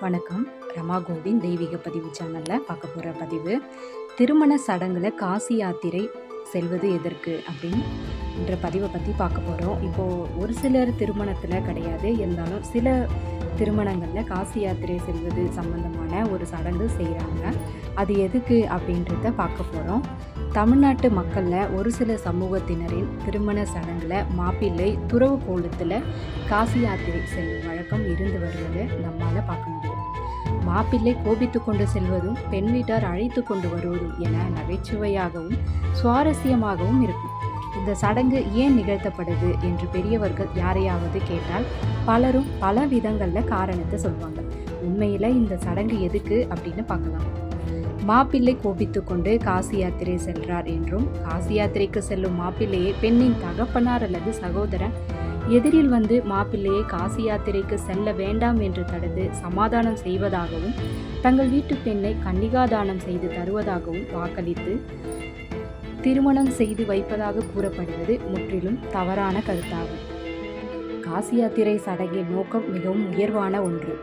வணக்கம். ரமா கோவிந்த் தெய்வீக பதிவு சேனலில் பார்க்க போகிற பதிவு திருமண சடங்கில் காசி யாத்திரை செல்வது எதற்கு அப்படின்னு என்ற பதிவை பற்றி பார்க்க போகிறோம் இப்போது ஒரு சிலர் திருமணத்தில் கிடையாது இருந்தாலும் சில திருமணங்களில் காசி யாத்திரை செல்வது சம்பந்தமான ஒரு சடங்கு செய்கிறாங்க அது எதுக்கு அப்படின்றத பார்க்க போகிறோம் தமிழ்நாட்டு மக்களில் ஒரு சில சமூகத்தினரின் திருமண சடங்கில் மாப்பிள்ளை துறவு கோலத்தில் காசி யாத்திரை செல்லும் வழக்கம் இருந்து வருவதை நம்மால் பார்க்க முடியும் மாப்பிள்ளை கோபித்து கொண்டு செல்வதும் பெண் வீட்டார் அழைத்து கொண்டு வருவதும் என நகைச்சுவையாகவும் சுவாரஸ்யமாகவும் இருக்கும். இந்த சடங்கு ஏன் நிகழ்த்தப்படுது என்று பெரியவர்கள் யாரையாவது கேட்டால் பலரும் பல விதங்களில் காரணத்தை சொல்லுவாங்க உண்மையில் இந்த சடங்கு எதுக்கு அப்படின்னு பார்க்கலாம். மாப்பிள்ளை கோபித்து கொண்டு காசி யாத்திரை செல்றார் என்றும் காசி யாத்திரைக்கு செல்லும் மாப்பிள்ளையை பெண்ணின் தகப்பனார் அல்லது சகோதரன் எதிரில் வந்து மாப்பிள்ளையை காசி யாத்திரைக்கு செல்ல வேண்டாம் என்று தடுத்து சமாதானம் செய்வதாகவும் தங்கள் வீட்டு பெண்ணை கன்னிகாதானம் செய்து தருவதாகவும் வாக்களித்து திருமணம் செய்து வைப்பதாக கூறப்படுவது முற்றிலும் தவறான கருத்தாகும். காசி யாத்திரை சடங்கின் நோக்கம் மிகவும் உயர்வான ஒன்று.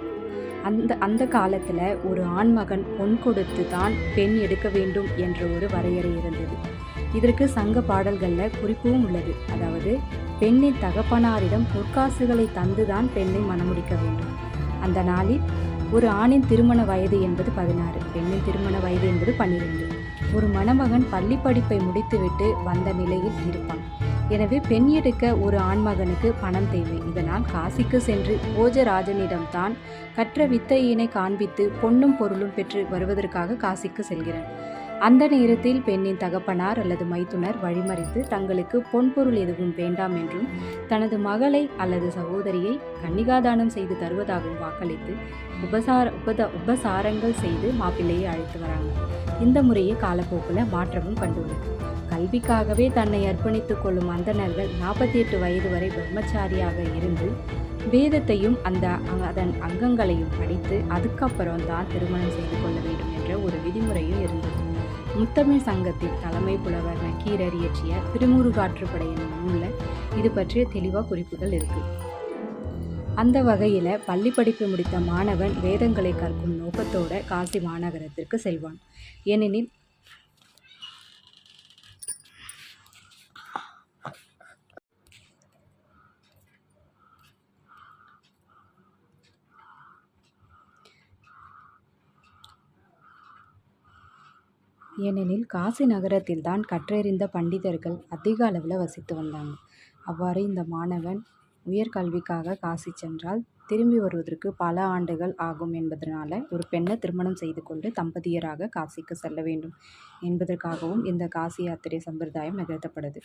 அந்த அந்த காலத்தில் ஒரு ஆண்மகன் பொன் கொடுத்து தான் பெண் எடுக்க வேண்டும் என்ற ஒரு வரையறை இருந்தது. இதற்கு சங்க பாடல்களில் குறிப்பும் உள்ளது. அதாவது பெண்ணின் தகப்பனாரிடம் பொற்காசுகளை தந்துதான் பெண்ணை மணமுடிக்க வேண்டும். அந்த நாளில் ஒரு ஆணின் திருமண வயது என்பது பதினாறு பெண்ணின் திருமண வயது என்பது பன்னிரெண்டு. ஒரு மணமகன் பள்ளி படிப்பை முடித்துவிட்டு வந்த நிலையில் இருப்பான். எனவே பெண் எடுக்க ஒரு ஆண்மகனுக்கு பணம் தேவை. இதனால் காசிக்கு சென்று போஜராஜனிடம் தான் கற்ற வித்தையினை காண்பித்து பொன்னும் பொருளும் பெற்று வருவதற்காக காசிக்கு செல்கிறான். அந்த நேரத்தில் பெண்ணின் தகப்பனார் அல்லது மைத்துனர் வழிமறித்து தங்களுக்கு பொன்பொருள் எதுவும் வேண்டாம் என்றும் தனது மகளை அல்லது சகோதரியை கன்னிகாதானம் செய்து தருவதாகவும் வாக்களித்து உபசார உபத உபசாரங்கள் செய்து மாப்பிள்ளையை அழைத்து வராங்க. இந்த முறையை காலப்போக்கில் மாற்றமும் கண்டுள்ளது கல்விக்காகவே தன்னை அர்ப்பணித்துக் கொள்ளும் அந்தணர்கள் நாற்பத்தி எட்டு வயது வரை பிரம்மச்சாரியாக இருந்து வேதத்தையும் அந்த அதன் அங்கங்களையும் படித்து அதுக்கப்புறம் தான் திருமணம் செய்து கொள்ள வேண்டும் என்ற ஒரு விதிமுறையும் இருந்தது. முத்தமிழ் சங்கத்தின் தலைமை புலவர் நக்கீரர் இயற்றிய திருமுருகாற்றுப்படை என்னும் நூலில் இது பற்றிய தெளிவாக குறிப்புகள் இருக்கு. அந்த வகையில் பள்ளி படிப்பு முடித்த மாணவன் வேதங்களை கற்கும் நோக்கத்தோட காசி மாநகரத்திற்கு செல்வான். ஏனெனில் ஏனெனில் காசி நகரத்தில் தான் கற்றறிந்த பண்டிதர்கள் அதிக அளவில் வசித்து வந்தாங்க. அவ்வாறு இந்த மாணவன் உயர்கல்விக்காக காசி சென்றால் திரும்பி வருவதற்கு பல ஆண்டுகள் ஆகும் என்பதனால ஒரு பெண்ணை திருமணம் செய்து கொண்டு தம்பதியராக காசிக்கு செல்ல வேண்டும் என்பதற்காகவும் இந்த காசி யாத்திரை சம்பிரதாயம் நிகழ்த்தப்படுது.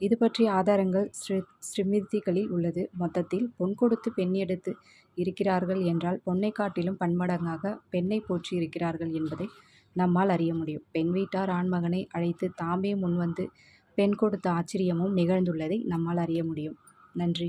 இது பற்றிய ஆதாரங்கள் ஸ்ரீ ஸ்ரீமிதிகளில் உள்ளது. மொத்தத்தில் பொன் கொடுத்து பெண் எடுத்து இருக்கிறார்கள் என்றால் பொன்னை காட்டிலும் பன்மடங்காக பெண்ணை போற்றி இருக்கிறார்கள் என்பதை நம்மால் அறிய முடியும். பெண் வீட்டார் ஆண்மகனை அழைத்து தாமே முன்வந்து பெண் கொடுத்த ஆச்சரியமும் நிகழ்ந்துள்ளதை நம்மால் அறிய முடியும். நன்றி.